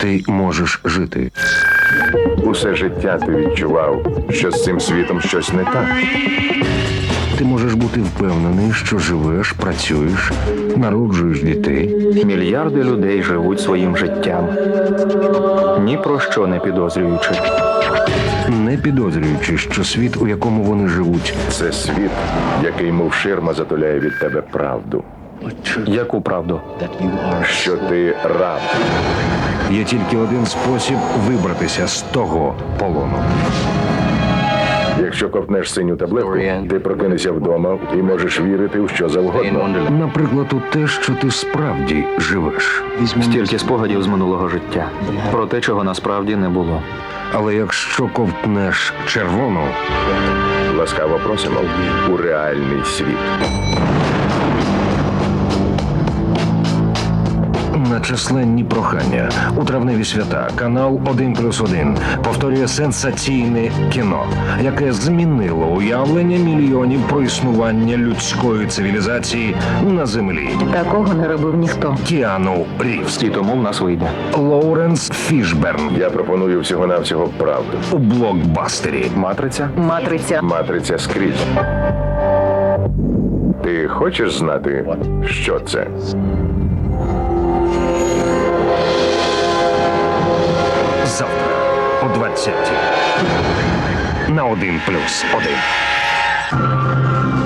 ти можеш жити. Усе життя ти відчував, що з цим світом щось не так. Ти можеш бути впевнений, що живеш, працюєш, народжуєш дітей. Мільярди людей живуть своїм життям, ні про що не підозрюючи. не підозрюючи, що світ, у якому вони живуть, Це світ, який, мов ширма, затуляє від тебе правду. Яку правду? Що ти раб. Є тільки один спосіб вибратися з того полону. Якщо ковтнеш синю таблетку, ти прокинешся вдома і можеш вірити в що завгодно. Наприклад, у те, що ти справді живеш. Стільки спогадів з минулого життя про те, чого насправді не було. Але якщо ковтнеш червону, Ласкаво просимо у реальний світ. На численні прохання у травневі свята канал 1 плюс 1 повторює сенсаційне кіно, яке змінило уявлення мільйонів про існування людської цивілізації на землі. Такого не робив ніхто. Кіану Рівз, І тому в нас вийде. Лоуренс Фішберн Я пропоную всього-навсього правду. у блокбастері. Матриця? Матриця. Матриця скрізь. Ти хочеш знати, що це? О 20 на 1 плюс 1.